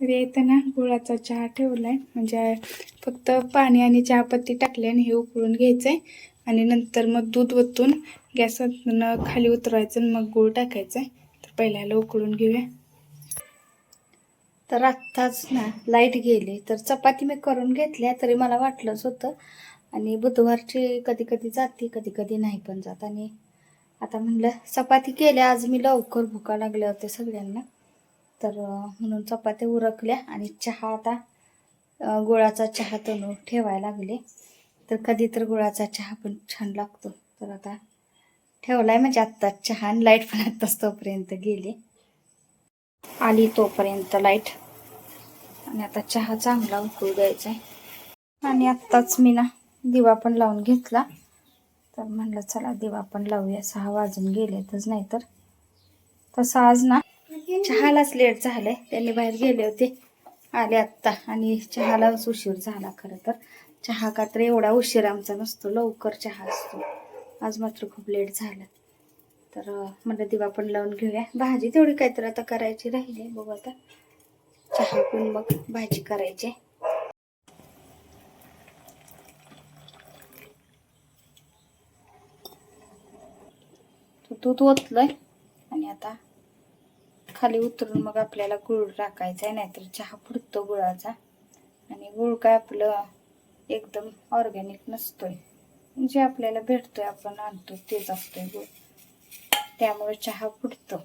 तर येताना गुळाचा चहा ठेवलाय. म्हणजे फक्त पाणी आणि चहापत्ती टाकली आणि हे उकळून घ्यायचंय. आणि नंतर मग दूध ओतून गॅसातनं खाली उतरवायचं आणि मग गुळ टाकायचंय. तर पहिल्याला उकळून घेऊया. तर आत्ताच ना लाइट गेली. तर चपाती मी करून घेतल्या तरी मला वाटलंच होतं. आणि बुधवारची कधी कधी जाते कधी कधी नाही पण जात. आणि आता म्हणलं चपाती केल्या आज मी लवकर भुका लागल्या होत्या सगळ्यांना. तर म्हणून चपात्या उरकल्या आणि चहा आता गुळाचा चहा तणू ठेवायला लागले. तर कधी तर गुळाचा चहा पण छान लागतो. तर आता ठेवलाय म्हणजे आत्ताच चहा आणि लाइट पण आत्ताच तोपर्यंत गेली. आली तोपर्यंत लाइट. आणि आता चहा चांगला उकळू द्यायचा आहे आणि आत्ताच मी ना दिवा पण लावून घेतला. तर म्हणलं चला दिवा पण लावूया. सहा वाजून गेलेतच नाही तर तसं आज ना चहालाच लेट झालंय. त्यांनी बाहेर गेले होते. आले आत्ता. आणि चहालाच उशीर झाला खरं तर. चहा का तर एवढा उशीर आमचा नसतो. लवकर चहा असतो. आज मात्र खूप लेट झाला. तर अं, म्हणलं दिवा पण लावून घेऊया. भाजी तेवढी काहीतरी आता करायची राहिली बघू आता. चहा पिऊन मग भाजी करायची. तो तू ओतलंय? आणि आता खाली उतरून मग आपल्याला गुळ टाकायचा आहे नाहीतर चहा फुटतो गुळाचा. आणि गुळ काय आपलं एकदम ऑर्गॅनिक नसतोय. जे आपल्याला भेटतोय आपण आणतो तेच असतोय गुळ. त्यामुळे चहा फुटतो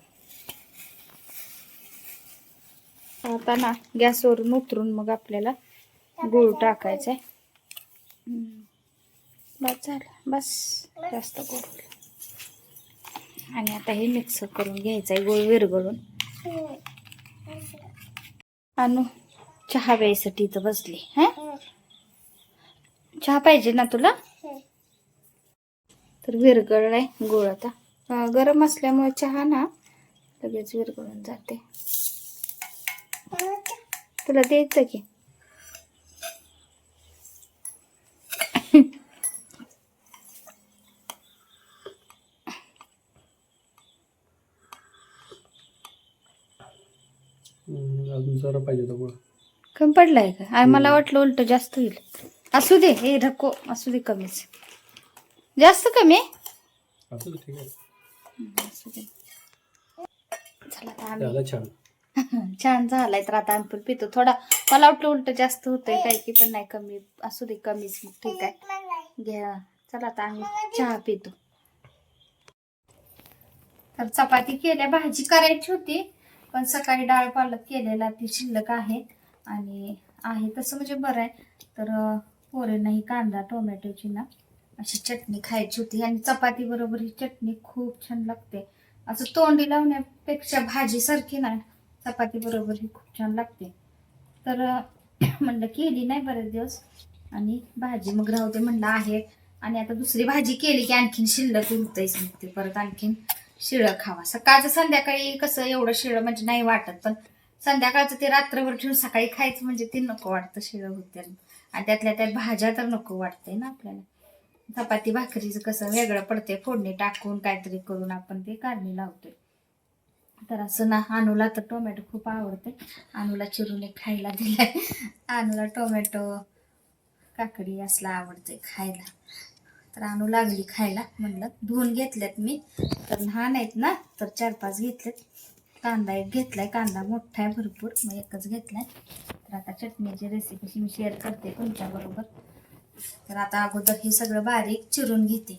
आता ना गॅसवरून उतरून मग आपल्याला गुळ टाकायचा आहे बस झालं बस. जास्त गुळ आणि आता हे मिक्स करून घ्यायचं आहे गोळ विरघळून. आणू चहा प्यायसाठी इथं बसली हा? चहा पाहिजे ना तुला? तर विरगळ आहे गोळ आता. गरम असल्यामुळे चहा ना लगेच विरगळून जाते. तुला द्यायचं की हम्म, अजून जरा पाहिजे होता गोळा कमी पडलाय का? मला वाटलं उलट जास्त होईल. असू दे हे नको असू दे कमीच. जास्त कमी? असं तर ठीक आहे. हम्म, असू दे. चला आता आम्ही झालं छान. छान झालाय तर आता आम्ही पण पितो. थोडा मला वाटलं उलट जास्त होतंय काय की पण नाही कमी असू दे कमीच. मग ठीक आहे. घ्या. चला आता आम्ही चहा पितो. तर चपाती केल्या भाजी करायची होती. पण सकाळी डाळ पालक केलेला ती शिल्लक आहे. आणि आहे तसं म्हणजे बरं आहे. तर अं, कांदा टोमॅटोची ना अशी चटणी खायची होती. आणि चपाती बरोबर ही चटणी खूप छान लागते. असं तोंडी लावण्यापेक्षा भाजीसारखी ना चपाती बरोबर ही खूप छान लागते. तर म्हणलं केली नाही बरेच दिवस. आणि भाजी मग राहू दे म्हणलं आहे. आणि आता दुसरी भाजी केली की आणखीन शिल्लक उरतंयच मग ते परत आणखीन. शिळं खावा. सकाळचं संध्याकाळी कसं एवढं शिळं म्हणजे नाही वाटत पण संध्याकाळचं ते रात्रभर ठेवून सकाळी खायचं म्हणजे ते नको वाटतं शिळं होते आणि त्यातल्या त्यात भाज्या तर नको वाटतंय ना आपल्याला. चपाती भाकरीचं कसं वेगळं पडते फोडणी टाकून काहीतरी करून आपण ते काढणी लावतोय. तर असं ना अनुला तर टोमॅटो खूप आवडते अनुला चिरून एक खायला दिलाय. अनुला टोमॅटो काकडी असला आवडते खायला. तर आणू लागली खायला. म्हणलं धुवून घेतल्यात मी. तर लहान आहेत ना तर चार पाच घेतलेत. कांदा एक घेतलाय. कांदा मोठा आहे भरपूर. मग एकच घेतलाय. तर आता चटणीची रेसिपी मी शेअर करते तुमच्याबरोबर. तर आता अगोदर हे सगळं बारीक चिरून घेते.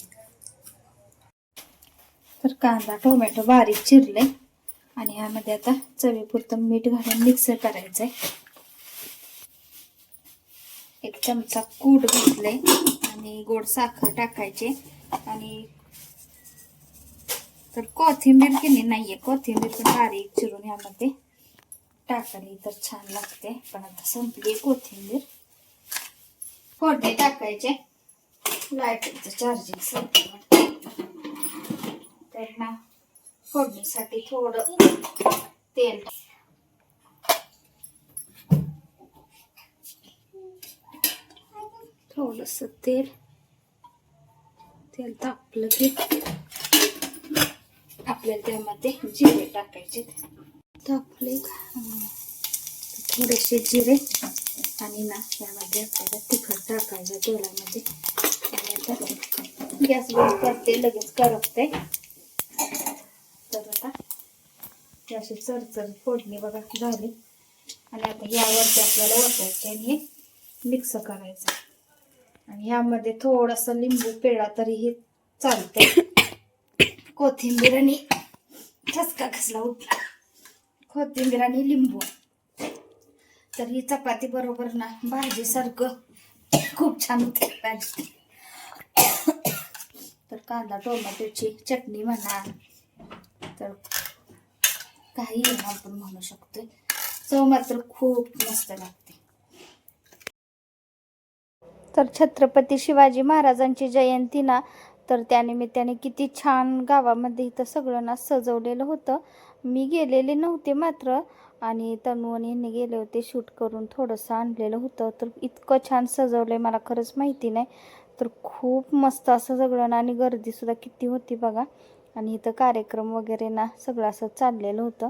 तर कांदा टोमॅटो बारीक चिरले. आणि ह्यामध्ये आता चवीपुरतं मीठ घालून मिक्स करायचंय. एक चमचा कूट घातले आणि गोड साखर टाकायचे. आणि तर कोथिंबीर की नाहीये कोथिंबीर पण बारीक चिरून यामध्ये टाकली तर छान लागते. पण आता संपली कोथिंबीर. फोडणी टाकायचे. लाईटचं चार्जिंग संपलं तर ना फोडणीसाठी थोडं तेल थोडस तेल तेल तापलं की आपल्याला त्यामध्ये जिरे टाकायचे तापले थोडेसे जिरे आणि ना यामध्ये आपल्याला तिखट टाकायचं तेलामध्ये. आणि आता गॅस बंद करते लगेच करपते. तर आता ही अशी चरचर फोडणी बघा झाली. आणि आता यावरती आपल्याला ओतायचे आणि मिक्स करायचं आणि ह्यामध्ये थोडासा लिंबू पेढा तरीही चालतंय. कोथिंबीर आणि ठसका कसला उठला. कोथिंबीर आणि लिंबू. तर ही चपाती बरोबर ना भाजीसारखं खूप छान होते. भाजी तर कांदा टोमॅटोची चटणी म्हणा. तर काही आपण म्हणू शकतोय. चव मात्र खूप मस्त लागते. तर छत्रपती शिवाजी महाराजांची जयंती ना तर त्यानिमित्ताने किती छान गावामध्ये इथं सगळं ना सजवलेलं होतं. मी गेलेले नव्हते मात्र आणि तनुवन यांनी ह्यांनी गेले होते शूट करून थोडंसं आणलेलं होतं. तर इतकं छान सजवलं मला खरंच माहिती नाही. तर खूप मस्त असं सगळं ना आणि गर्दीसुद्धा किती होती बघा. आणि इथं कार्यक्रम वगैरे ना सगळं असं चाललेलं होतं.